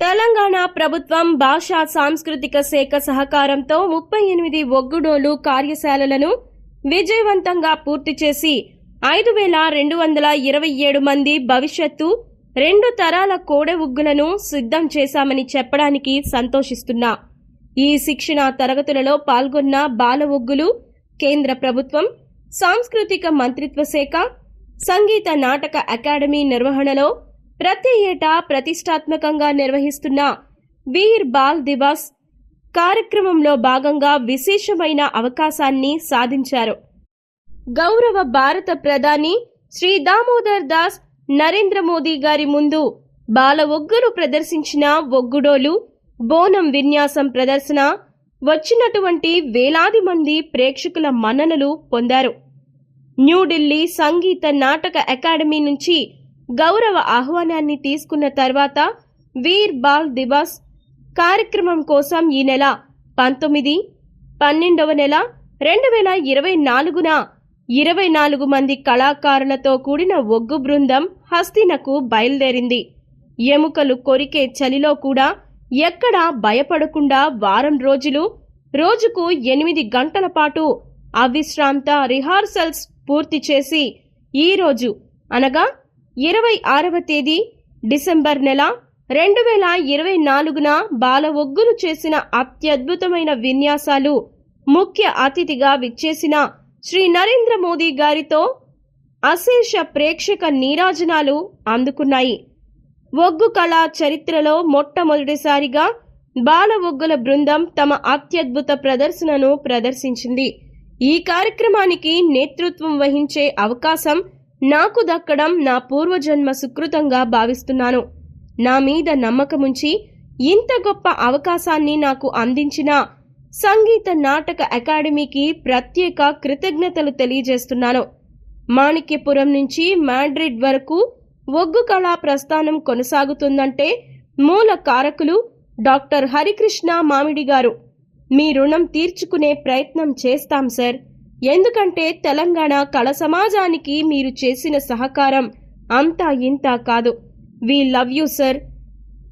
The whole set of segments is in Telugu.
తెలంగాణ ప్రభుత్వం భాషా సాంస్కృతిక శాఖ సహకారంతో ముప్పై ఎనిమిది ఒగ్గుడోలు కార్యశాలలను విజయవంతంగా పూర్తి చేసి ఐదు వేల రెండు వందల ఇరవై ఏడు మంది భవిష్యత్తు రెండు తరాల కోడె ఉగ్గులను సిద్ధం చేశామని చెప్పడానికి సంతోషిస్తున్నా. ఈ శిక్షణ తరగతులలో పాల్గొన్న బాల ఒగ్గులు కేంద్ర ప్రభుత్వం సాంస్కృతిక మంత్రిత్వ శాఖ సంగీత నాటక అకాడమీ నిర్వహణలో ప్రతి ఏటా ప్రతిష్టాత్మకంగా నిర్వహిస్తున్న వీర్ బాల్ దివాస్ కార్యక్రమంలో భాగంగా విశేషమైన అవకాశాన్ని సాధించారు. గౌరవ భారత ప్రధాని శ్రీ దామోదర్ దాస్ నరేంద్ర మోదీ గారి ముందు బాల ఒగ్గురు ప్రదర్శించిన ఒగ్గుడోలు బోనం విన్యాసం ప్రదర్శన వచ్చినటువంటి వేలాది మంది ప్రేక్షకుల మన్ననలు పొందారు. న్యూఢిల్లీ సంగీత నాటక అకాడమీ నుంచి గౌరవ ఆహ్వానాన్ని తీసుకున్న తర్వాత వీర్ బాల్ దివస్ కార్యక్రమం కోసం ఈ నెల పంతొమ్మిది పన్నెండవ నెల రెండు వేల ఇరవై నాలుగున ఇరవై నాలుగు మంది కళాకారులతో కూడిన ఒగ్గు బృందం హస్తినకు బయలుదేరింది. ఎముకలు కొరికే చలిలో కూడా ఎక్కడా భయపడకుండా వారం రోజులు రోజుకు ఎనిమిది గంటల పాటు అవిశ్రాంత రిహార్సల్స్ పూర్తి చేసి ఈరోజు అనగా ఇరవై ఆరవ తేదీ డిసెంబర్ నెల రెండు వేల ఇరవై నాలుగున బాల ఒగ్గులు చేసిన అత్యద్భుతమైన విన్యాసాలు ముఖ్య అతిథిగా విచ్చేసిన శ్రీ నరేంద్ర మోదీ గారితో అశేష ప్రేక్షక నీరాజనాలు అందుకున్నాయి. ఒగ్గు కళా చరిత్రలో మొట్టమొదటిసారిగా బాల ఒగ్గుల బృందం తమ అత్యద్భుత ప్రదర్శనను ప్రదర్శించింది. ఈ కార్యక్రమానికి నేతృత్వం వహించే అవకాశం నాకు దక్కడం నా పూర్వజన్మ సుకృతంగా భావిస్తున్నాను. నా మీద నమ్మకముంచి ఇంత గొప్ప అవకాశాన్ని నాకు అందించిన సంగీత నాటక అకాడమీకి ప్రత్యేక కృతజ్ఞతలు తెలియజేస్తున్నాను. మాణిక్యపురం నుంచి మాడ్రిడ్ వరకు ఒగ్గు కళా ప్రస్థానం కొనసాగుతుందంటే మూల కారకులు డాక్టర్ హరికృష్ణ మామిడి గారు. మీ రుణం తీర్చుకునే ప్రయత్నం చేస్తాం సార్. ఎందుకంటే తెలంగాణ కళ సమాజానికి మీరు చేసిన సహకారం అంతా ఇంత కాదు. We love you sir.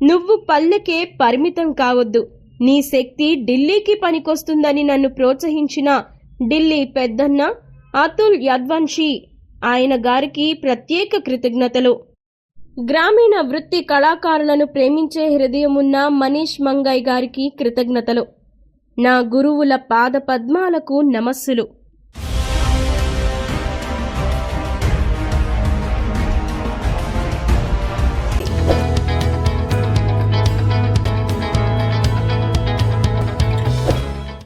నువ్వు పల్లెకే పరిమితం కావద్దు. నీ శక్తి ఢిల్లీకి పనికొస్తుందని నన్ను ప్రోత్సహించిన ఢిల్లీ పెద్దన్న అతుల్ యద్వంశీ ఆయన గారికి ప్రత్యేక కృతజ్ఞతలు. గ్రామీణ వృత్తి కళాకారులను ప్రేమించే హృదయమున్న మనీష్ మంగాయ్ గారికి కృతజ్ఞతలు. నా గురువుల పాద పద్మాలకు నమస్సులు.